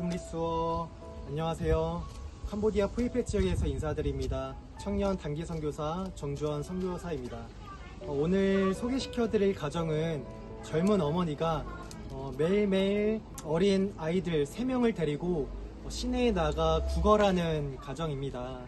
줌리수어 안녕하세요. 캄보디아 푸이페 지역에서 인사드립니다. 청년 단기 선교사 정주원 선교사입니다. 어, 오늘 소개시켜 드릴 가정은 젊은 어머니가 어, 매일매일 어린 아이들 3명을 데리고 어, 시내에 나가 구걸하는 가정입니다.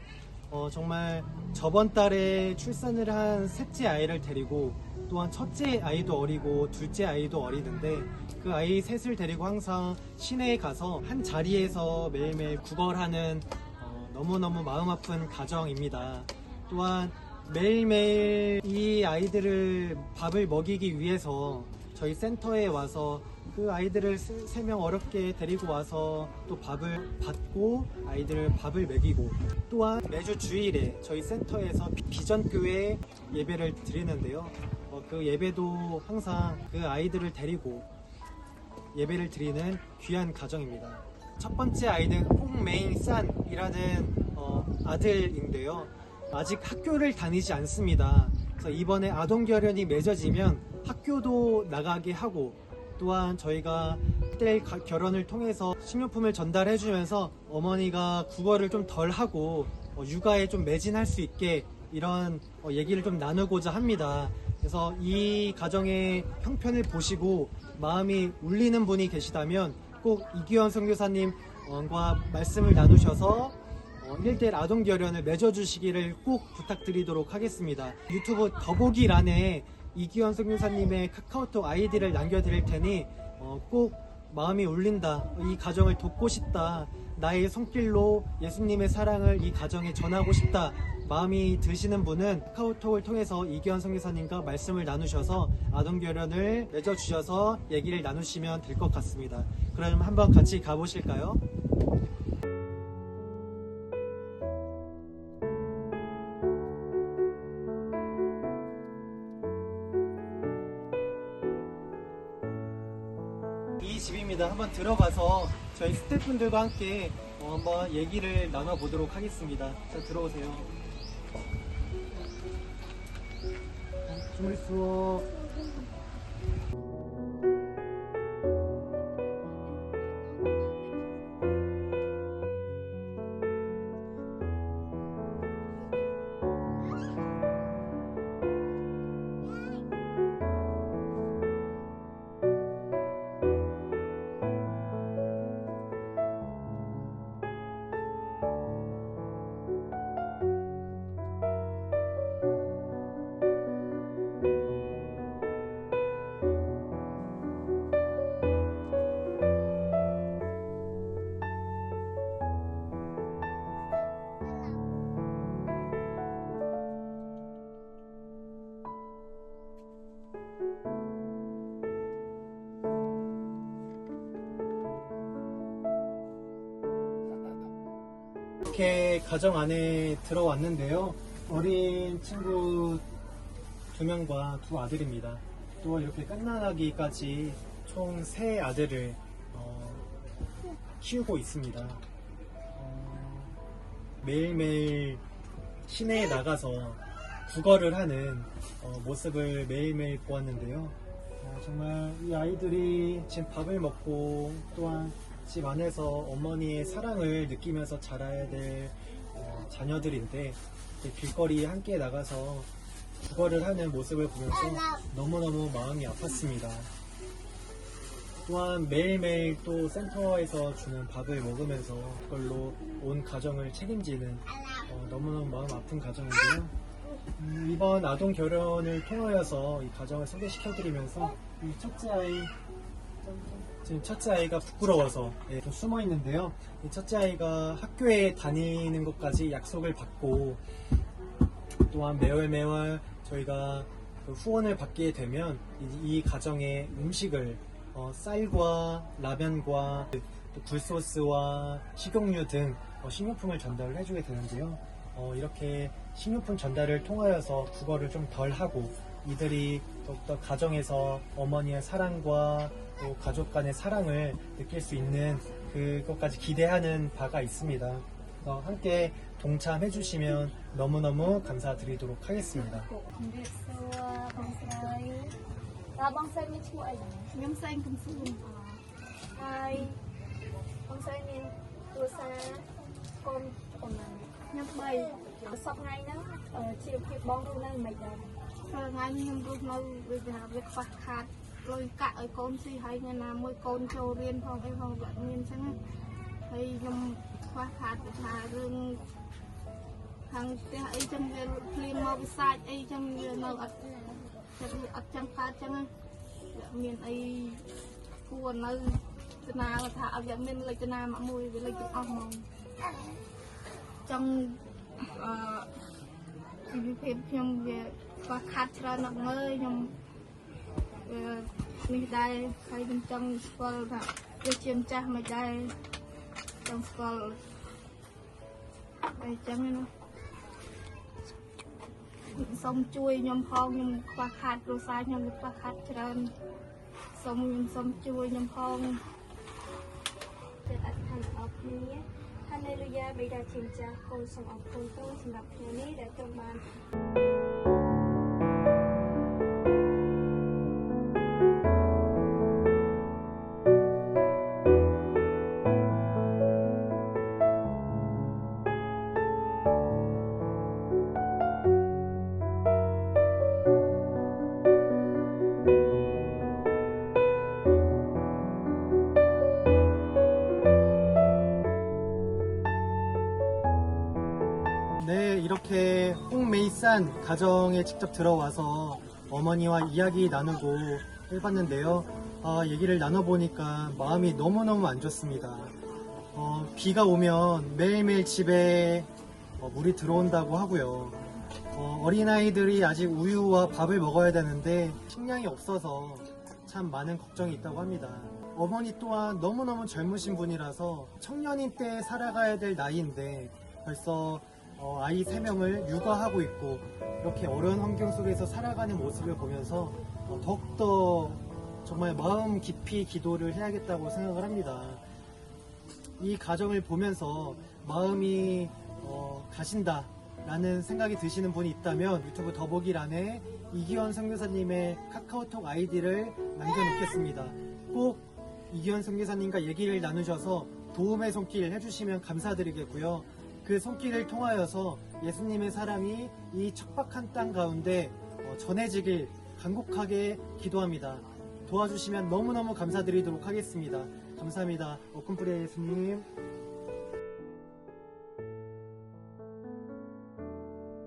어, 정말 저번 달에 출산을 한 셋째 아이를 데리고 또한 첫째 아이도 어리고 둘째 아이도 어리는데 그 아이 셋을 데리고 항상 시내에 가서 한 자리에서 매일매일 구걸하는 어, 너무너무 마음 아픈 가정입니다. 또한 매일매일 이 아이들을 밥을 먹이기 위해서 저희 센터에 와서 그 아이들을 세 명 어렵게 데리고 와서 또 밥을 받고 아이들 밥을 먹이고 또한 매주 주일에 저희 센터에서 비- 비전교회 예배를 드리는데요. 어, 그 예배도 항상 그 아이들을 데리고 예배를 드리는 귀한 가정입니다. 첫 번째 아이는 홍메인 산이라는 어, 아들인데요. 아직 학교를 다니지 않습니다. 그래서 이번에 아동결연이 맺어지면 학교도 나가게 하고 또한 저희가 딸 가- 결혼을 통해서 식료품을 전달해주면서 어머니가 국어를 좀 덜 하고 어, 육아에 좀 매진할 수 있게 이런 어, 얘기를 좀 나누고자 합니다. 그래서 이 가정의 형편을 보시고 마음이 울리는 분이 계시다면 꼭 이기현 선교사님과 말씀을 나누셔서 어, 1대1 아동 결연을 맺어주시기를 꼭 부탁드리도록 하겠습니다. 유튜브 더보기란에 이기현 선교사님의 카카오톡 아이디를 남겨드릴 테니 어, 꼭 마음이 울린다. 이 가정을 돕고 싶다. 나의 손길로 예수님의 사랑을 이 가정에 전하고 싶다. 마음이 드시는 분은 카카오톡을 통해서 이기현 선교사님과 말씀을 나누셔서 아동결연을 맺어주셔서 얘기를 나누시면 될 것 같습니다. 그럼 한번 같이 가보실까요? 이 집입니다. 한번 들어가서 저희 스태프분들과 함께 어, 한번 얘기를 나눠보도록 하겠습니다. 자, 들어오세요. 주무리수 이렇게 가정 안에 들어왔는데요. 어린 친구 두 명과 두 아들입니다. 또 이렇게 끝나기까지 총 세 아들을 어, 키우고 있습니다. 어, 매일매일 시내에 나가서 구걸을 하는 어, 모습을 매일매일 보았는데요. 어, 정말 이 아이들이 지금 밥을 먹고 또한 집 안에서 어머니의 사랑을 느끼면서 자라야 될 어, 자녀들인데 길거리에 함께 나가서 구걸을 하는 모습을 보면서 너무너무 마음이 아팠습니다. 또한 매일매일 또 센터에서 주는 밥을 먹으면서 그걸로 온 가정을 책임지는 어, 너무너무 마음 아픈 가정인데요. 음, 이번 아동 결혼을 통하여서 이 가정을 소개시켜드리면서 이 첫째 아이 지금 첫째 아이가 부끄러워서 예, 좀 숨어 있는데요. 이 첫째 아이가 학교에 다니는 것까지 약속을 받고 또한 매월 매월 저희가 그 후원을 받게 되면 이, 이 가정의 음식을 어, 쌀과 라면과 또 굴소스와 식용유 등 어, 식료품을 전달을 해주게 되는데요. 어, 이렇게 식료품 전달을 통하여서 국어를 좀 덜 하고 이들이 더욱더 가정에서 어머니의 사랑과 또 가족 간의 사랑을 느낄 수 있는 그것까지 기대하는 바가 있습니다. 함께 동참해 주시면 너무너무 감사드리도록 하겠습니다. Abang saya ni cuma aja. Ngam saya ngam saya. Hai. Abang saya ni tu saya kom kom nang. Ngam bay. Sok ngai nang. Chiều kia bóng luôn nang mày đây. រីមានគ្រួសារកូនប៉ុន្មានខ្ញុំ3សប្តាហ៍ហ្នឹងអឺជីវភាពបងរស់នៅមិនដែរព្រោះថ្ងៃនេះខ្ញុំរស់នៅវាថាវាខ្វះខាតលុយកាក់ឲ្យកូនស៊ីហើយថ្ងៃណាមួយកូនចូលរៀនផងអីផងវាអត់មានអញ្ចឹងណាហើយខ្ញុំខ្វះខាតវាថារឿងខាងផ្ទះអីចឹងវាភ្លៀងមកវិសាចអីចឹងវានៅអត់ចិត្តវាអត់ចឹងកើតចឹងណាវាមានអីគួរនៅចំណាថាឲ្យវាមានលេខចំណាមកមួយវាលេខទាំងអស់ហ្មងចង់អឺជីវភាពខ្ញុំវា ខ្វះខាតច្រើនណាស់មើលខ្ញុំវានេះដែរហើយខ្ញុំចង់ស្គាល់ថាវាជាម្ចាស់មិនដែរចង់ស្គាល់អីចឹងណាសូមជួយខ្ញុំផងខ្ញុំខ្វះខាតគ្រួសារខ្ញុំវាខ្វះខាតច្រើនសូមខ្ញុំសូមជួយខ្ញុំផងព្រះអធិដ្ឋានអរគ្នាហាឡេលូយ៉ាបិតាជាម្ចាស់កូនសូមអរគុណទូលសម្រាប់ថ្ងៃនេះដែលទ្រង់បាន 홍메이산 가정에 직접 들어와서 어머니와 이야기 나누고 해봤는데요. 아, 얘기를 나눠보니까 마음이 너무너무 안 좋습니다. 어, 비가 오면 매일매일 집에 어, 물이 들어온다고 하고요. 어, 어린아이들이 아직 우유와 밥을 먹어야 되는데 식량이 없어서 참 많은 걱정이 있다고 합니다. 어머니 또한 너무너무 젊으신 분이라서 청년인 때 살아가야 될 나이인데 벌써 어, 아이 3명을 육아하고 있고 이렇게 어려운 환경 속에서 살아가는 모습을 보면서 어, 더욱더 정말 마음 깊이 기도를 해야겠다고 생각을 합니다. 이 가정을 보면서 마음이 어, 가신다 라는 생각이 드시는 분이 있다면 유튜브 더보기란에 이기원 선교사님의 카카오톡 아이디를 남겨놓겠습니다. 꼭 이기원 선교사님과 얘기를 나누셔서 도움의 손길 해주시면 감사드리겠고요. 그 손길을 통하여서 예수님의 사랑이 이 척박한 땅 가운데 어, 전해지길 간곡하게 기도합니다. 도와주시면 너무너무 감사드리도록 하겠습니다. 감사합니다. 오픈프레 예수님.